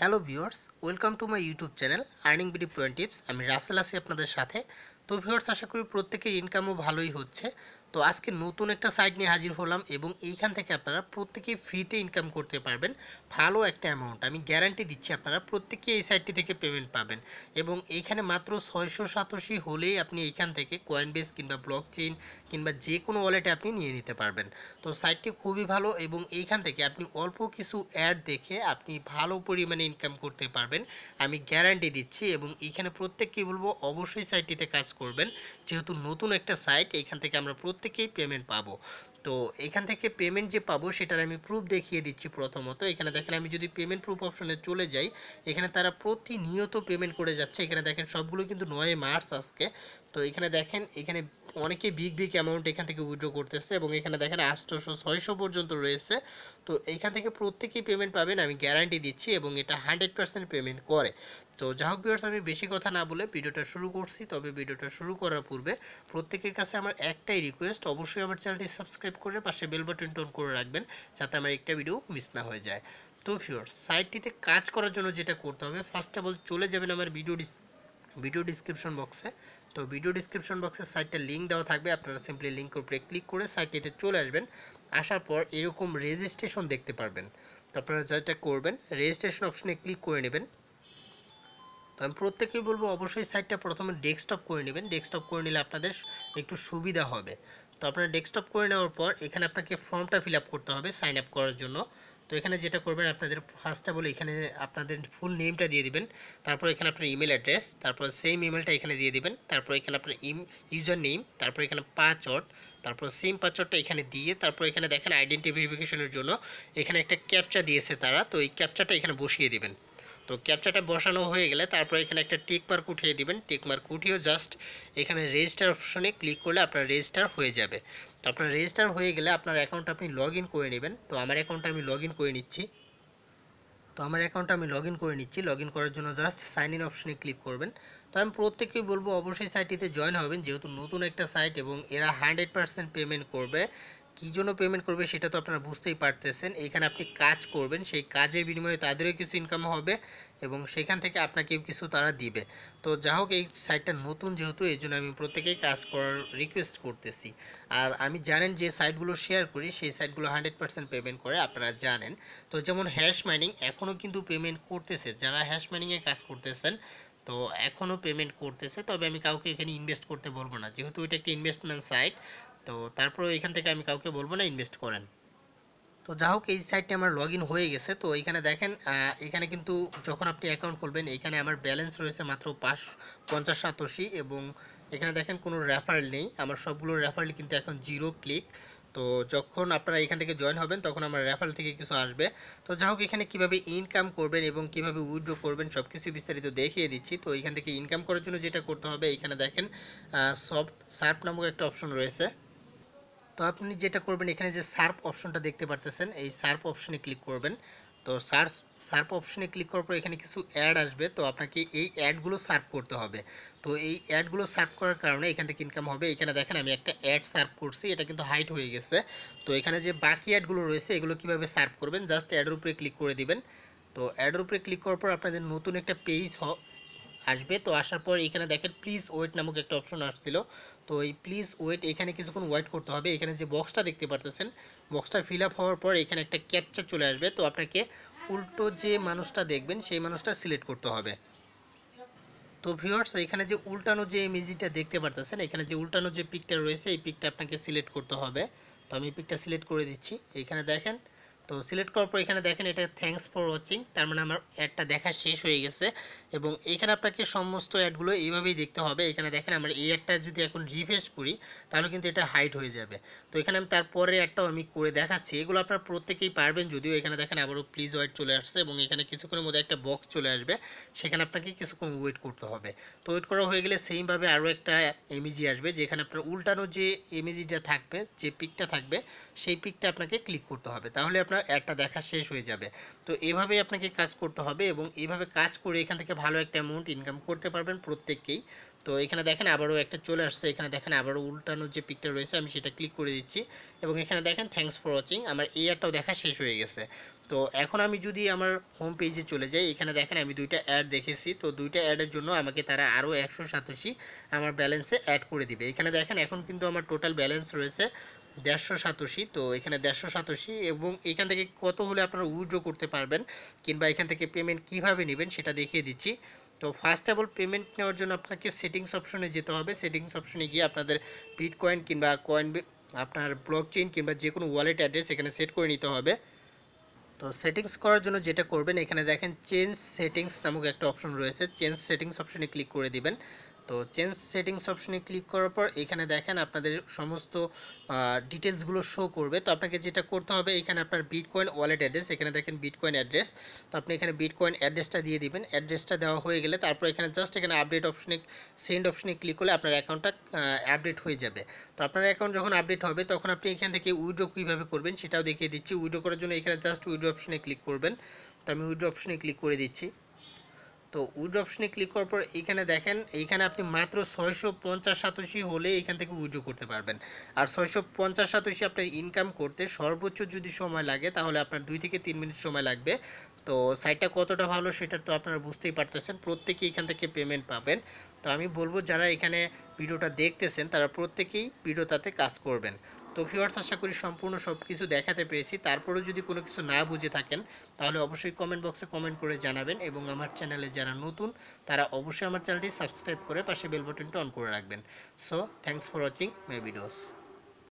Hello viewers, welcome to my YouTube channel, earning BD point tips. আমি রাসেল আছি আপনাদের সাথে। তো ভিউয়ার্স, আশা করি প্রত্যেকের ইনকামও ভালোই হচ্ছে। তো আজকে নতুন একটা সাইট নিয়ে হাজির হলাম এবং এইখান থেকে আপনারা প্রত্যেকেই ফ্রিতে ইনকাম করতে পারবেন। ভালো একটা অ্যামাউন্ট আমি গ্যারান্টি দিচ্ছি আপনারা প্রত্যেকে এই সাইটটি থেকে পেমেন্ট পাবেন। এবং এইখানে মাত্র ছয়শো সাতাশি হলেই আপনি এইখান থেকে কয়েন বেস কিংবা ব্লক চেইন কিংবা যে কোনো ওয়ালেটে আপনি নিয়ে নিতে পারবেন। তো সাইটটি খুবই ভালো এবং এইখান থেকে আপনি অল্প কিছু অ্যাড দেখে আপনি ভালো পরিমাণে ইনকাম করতে পারবেন, আমি গ্যারান্টি দিচ্ছি। এবং এইখানে প্রত্যেককে বলব, অবশ্যই সাইটটিতে কাজ করবেন। যেহেতু নতুন একটা সাইট এইখান থেকে আমরা প্রত্যেকেই পেমেন্ট পাবো। তো এখান থেকে পেমেন্ট যে পাবো সেটার আমি প্রুফ দেখিয়ে দিচ্ছি প্রথমত। এখানে দেখেন আমি যদি পেমেন্ট প্রুফ অপশনে চলে যাই, এখানে তারা প্রতিনিয়ত পেমেন্ট করে যাচ্ছে। এখানে দেখেন সবগুলো কিন্তু নয় মার্চ আজকে। তো এখানে দেখেন, এখানে অনেকে বিগ বিগ অ্যামাউন্ট এখান থেকে উইথড্র করতেছে এবং এখানে দেখেন আটশোশো ছয়শো পর্যন্ত রয়েছে। তো এখান থেকে প্রত্যেকেই পেমেন্ট পাবেন, আমি গ্যারান্টি দিচ্ছি এবং এটা হান্ড্রেড পার্সেন্ট পেমেন্ট করে। তো যা হোক ভিউয়ার্স আমি বেশি কথা না বলে ভিডিওটা শুরু করছি, তবে ভিডিওটা শুরু করার পূর্বে প্রত্যেকের কাছে আমার একটাই রিকোয়েস্ট অবশ্যই আমার চ্যানেলটি সাবস্ক্রাইব করে পাশে বেল টোন করে রাখবেন, যাতে আমার একটা ভিডিও মিস না হয়ে যায়। তো ভিউয়ার্স সাইটটিতে কাজ করার জন্য যেটা করতে হবে ফার্স্ট অফ অল চলে যাবেন আমার ভিডিও ভিডিও ডিসক্রিপশন বক্সে তো ভিডিও ডিসক্রিপশন বক্সে সাইটটা লিঙ্ক দেওয়া থাকবে, আপনারা সিম্পলি লিঙ্কের উপরে ক্লিক করে সাইটটিতে চলে আসবেন, আসার পর এরকম রেজিস্ট্রেশন দেখতে পারবেন। তো আপনারা যেটা করবেন রেজিস্ট্রেশন অপশনে ক্লিক করে নেবেন। তো আমি প্রত্যেকেই বলব, অবশ্যই সাইটটা প্রথমে ডেস্কটপ করে নেবেন। ডেস্কটপ করে নিলে আপনাদের একটু সুবিধা হবে। তো আপনারা ডেস্কটপ করে নেওয়ার পর এখানে আপনাকে ফর্মটা ফিল করতে হবে সাইন আপ করার জন্য। তো এখানে যেটা করবেন, আপনাদের ফার্স্টটা বলে এখানে আপনাদের ফুল নেমটা দিয়ে দিবেন। তারপর এখানে আপনার ইমেল অ্যাড্রেস তারপর সেম ইমেলটা এখানে দিয়ে দিবেন। তারপর এখানে আপনার ইম ইউজার নেম তারপর এখানে পাসওয়ার্ড তারপর সেম পাসওয়ার্ডটা এখানে দিয়ে, তারপর এখানে দেখেন আইডেন্টি ভেরিফিকেশনের জন্য এখানে একটা ক্যাপচা দিয়েছে তারা। তো এই ক্যাপচাটা এখানে বসিয়ে দিবেন। তো ক্যাপচাটা বসানো হয়ে গেলে তারপর এখানে একটা টিক মার্ক উঠিয়ে দিবেন। টিক মার্ক উঠিয়েও জাস্ট এখানে রেজিস্টার অপশনে ক্লিক করলে আপনার রেজিস্টার হয়ে যাবে। তো আপনার রেজিস্টার হয়ে গেলে আপনার অ্যাকাউন্ট আপনি লগ করে নেবেন। তো আমার অ্যাকাউন্টটা আমি লগ করে নিচ্ছি। তো আমার অ্যাকাউন্টটা আমি লগ করে নিচ্ছি। লগ করার জন্য জাস্ট সাইন ইন অপশনে ক্লিক করবেন। তো আমি প্রত্যেককেই বলব অবশ্যই সাইটটিতে জয়েন হবেন। যেহেতু নতুন একটা সাইট এবং এরা হান্ড্রেড পেমেন্ট করবে কী জন্য পেমেন্ট করবে সেটা তো আপনারা বুঝতেই পারতেছেন। এখানে আপনি কাজ করবেন, সেই কাজের বিনিময়ে তাদেরও কিছু ইনকাম হবে এবং সেখান থেকে আপনাকেও কিছু তারা দিবে। তো যা হোক, এই সাইটটা নতুন যেহেতু, এই জন্য আমি প্রত্যেকেই কাজ করার রিকোয়েস্ট করতেছি। আর আমি জানেন যে সাইটগুলো শেয়ার করি, সেই সাইটগুলো হান্ড্রেড পার্সেন্ট পেমেন্ট করে, আপনারা জানেন। তো যেমন হ্যাশ মাইনিং এখনও কিন্তু পেমেন্ট করতেছে। যারা হ্যাশ মাইনিংয়ে কাজ করতেছেন, তো এখনও পেমেন্ট করতেছে। তবে আমি কাউকে এখানে ইনভেস্ট করতে বলব না। যেহেতু এটা একটা ইনভেস্টমেন্ট সাইট তো তারপরে এখান থেকে আমি কাউকে বলব না ইনভেস্ট করেন। তো যা হোক, এই সাইটটি আমার লগ হয়ে গেছে। তো এখানে দেখেন এখানে কিন্তু যখন আপনি অ্যাকাউন্ট খুলবেন, এখানে আমার ব্যালেন্স রয়েছে মাত্র পাঁচ, পঞ্চাশ সাতাশি এবং এখানে দেখেন কোনো রেফারেল নেই। আমার সবগুলো রেফারেল কিন্তু এখন জিরো ক্লিক তো যখন আপনারা এখান থেকে জয়েন হবেন, তখন আমার রেফারেল থেকে কিছু আসবে। তো যা হোক, এখানে কীভাবে ইনকাম করবেন এবং কীভাবে উইথড্র করবেন সব কিছু বিস্তারিত দেখিয়ে দিচ্ছি। তো এখান থেকে ইনকাম করার জন্য যেটা করতে হবে, এখানে দেখেন সফট সার্ফ নামক একটা অপশন রয়েছে। তো আপনি যেটা করবেন, এখানে যে সার্প অপশনটা দেখতে পারতেছেন, এই সার্প অপশনে ক্লিক করবেন। তো সার্চ সার্প অপশনে ক্লিক করার পর এখানে কিছু অ্যাড আসবে, তো আপনাকে এই অ্যাডগুলো সার্ভ করতে হবে। তো এই অ্যাডগুলো সার্ভ করার কারণে এখান থেকে ইনকাম হবে। এখানে দেখেন, আমি একটা অ্যাড সার্ভ করছি, এটা কিন্তু হাইট হয়ে গেছে। তো এখানে যে বাকি অ্যাডগুলো রয়েছে, এগুলো কীভাবে সার্ভ করবেন, জাস্ট অ্যাডের উপরে ক্লিক করে দিবেন। তো অ্যাডের উপরে ক্লিক করার পর আপনাদের নতুন একটা পেজ আসবে। তো আসার পর এখানে দেখেন প্লিজ ওয়েট নামক একটা অপশন আসছিল। তো এই প্লিজ ওয়েট এখানে কিছুক্ষণ ওয়েট করতে হবে। এখানে যে বক্সটা দেখতে পারতেছেন বক্সটা ফিল আপ হওয়ার পর এখানে একটা ক্যাপচার চলে আসবে। তো আপনাকে উল্টো যে মানুষটা দেখবেন, সেই মানুষটা সিলেক্ট করতে হবে। তো ভিউয়ার্স এখানে যে উল্টানো যে ইমেজিটা দেখতে পারতেছেন, এখানে যে উল্টানো যে পিকটা রয়েছে, এই পিকটা আপনাকে সিলেক্ট করতে হবে। তো আমি পিকটা সিলেক্ট করে দিচ্ছি। এখানে দেখেন তো সিলেক্ট করার পর এখানে দেখেন এটা থ্যাংকস ফর ওয়াচিং তার মানে আমার অ্যাডটা দেখা শেষ হয়ে গেছে। এবং এখানে আপনাকে সমস্ত অ্যাডগুলো এইভাবেই দেখতে হবে। এখানে দেখেন আমার এই অ্যাডটা যদি এখন রিফ্রেশ করি, তাহলে কিন্তু এটা হাইট হয়ে যাবে। তো এখানে আমি তারপরে অ্যাডটাও আমি করে দেখাচ্ছি। এগুলো আপনার প্রত্যেকেই পারবেন, যদিও এখানে দেখেন আবারও প্লিজ ওয়েট চলে আসছে এবং এখানে কিছুক্ষণের মধ্যে একটা বক্স চলে আসবে। সেখানে আপনাকে কিছুক্ষণ ওয়েট করতে হবে। তো ওয়েট করা হয়ে গেলে সেইমভাবে আরও একটা এমিজি আসবে, যেখানে আপনার উল্টানো যে এমিজিটা থাকবে, যে পিকটা থাকবে, সেই পিকটা আপনাকে ক্লিক করতে হবে। তাহলে আপনার অ্যাডটা দেখা শেষ হয়ে যাবে। তো এভাবেই আপনাকে কাজ করতে হবে এবং এইভাবে কাজ করে এখান থেকে ভালো একটা অ্যামাউন্ট ইনকাম করতে পারবেন প্রত্যেককেই। তো এখানে দেখেন আবারও একটা চলে আসছে, এখানে দেখেন আবারও উল্টানোর যে পিকটা রয়েছে, আমি সেটা ক্লিক করে দিচ্ছি। এবং এখানে দেখেন থ্যাঙ্কস ফর ওয়াচিং আমার এই অ্যাডটাও দেখা শেষ হয়ে গেছে। তো এখন আমি যদি আমার হোম পেজে চলে যাই, এখানে দেখেন আমি দুইটা অ্যাড দেখেছি, তো দুইটা অ্যাডের জন্য আমাকে তারা আরও একশো সাতাশি আমার ব্যালেন্সে অ্যাড করে দিবে। এখানে দেখেন এখন কিন্তু আমার টোটাল ব্যালেন্স রয়েছে দেড়শো সাতাশি তো এখানে দেড়শো সাতাশি এবং এখান থেকে কত হলে আপনারা উইথড্র করতে পারবেন কিংবা এখান থেকে পেমেন্ট কীভাবে নেবেন সেটা দেখিয়ে দিচ্ছি। তো ফার্স্ট অফ অল পেমেন্ট নেওয়ার জন্য আপনাকে সেটিংস অপশনে যেতে হবে। সেটিংস অপশনে গিয়ে আপনাদের বিটকয়েন কিংবা কয়েন আপনার ব্লক চেইন কিংবা যে কোনো ওয়ালেট অ্যাড্রেস এখানে সেট করে নিতে হবে। তো সেটিংস করার জন্য যেটা করবেন, এখানে দেখেন চেঞ্জ সেটিংস নামক একটা অপশন রয়েছে। চেঞ্জ সেটিংস অপশনে ক্লিক করে দিবেন। তো চেঞ্জ সেটিংস অপশনে ক্লিক করার পর এখানে দেখেন আপনাদের সমস্ত ডিটেলসগুলো শো করবে। তো আপনাকে যেটা করতে হবে, এখানে আপনার বিটকয়েন ওয়ালেট অ্যাড্রেস এখানে দেখেন বিটকয়েন অ্যাড্রেস তো আপনি এখানে বিটকয়েন অ্যাড্রেসটা দিয়ে দিবেন। অ্যাড্রেসটা দেওয়া হয়ে গেলে তারপর এখানে জাস্ট এখানে আপডেট অপশনে সেন্ড অপশনে ক্লিক করলে আপনার অ্যাকাউন্টটা আপডেট হয়ে যাবে। তো আপনার অ্যাকাউন্ট যখন আপডেট হবে, তখন আপনি এখান থেকে উইড্রো কীভাবে করবেন সেটাও দেখিয়ে দিচ্ছি। উইড্রো করার জন্য এখানে জাস্ট উইড্রো অপশনে ক্লিক করবেন। তো আমি উইড্রো অপশনে ক্লিক করে দিচ্ছি। তো উইড্রো অপশনে ক্লিক করার পর এখানে দেখেন এইখানে আপনি মাত্র ছয়শো পঞ্চাশ সাতাশি হলে এখান থেকে উইড্রো করতে পারবেন। আর ছয়শো পঞ্চাশ সাতাশি আপনার ইনকাম করতে সর্বোচ্চ যদি সময় লাগে, তাহলে আপনার দুই থেকে তিন মিনিট সময় লাগবে। তো সাইটটা কতটা ভালো সেটা তো আপনারা বুঝতেই পারতেছেন, প্রত্যেকে এখান থেকে পেমেন্ট পাবেন। তো আমি বলব, যারা এখানে ভিডিওটা দেখতেছেন, তারা প্রত্যেকেই ভিডিওটাতে কাজ করবেন। তো ভিউয়ার্স আশা করি সম্পূর্ণ সব কিছু দেখাতে পেরেছি। তারপরেও যদি কোনো কিছু না বুঝে থাকেন, তাহলে অবশ্যই কমেন্ট বক্সে কমেন্ট করে জানাবেন এবং আমার চ্যানেলে যারা নতুন, তারা অবশ্যই আমার চ্যানেলটি সাবস্ক্রাইব করে পাশে বেল বাটনটা অন করে রাখবেন। So thanks for watching my videos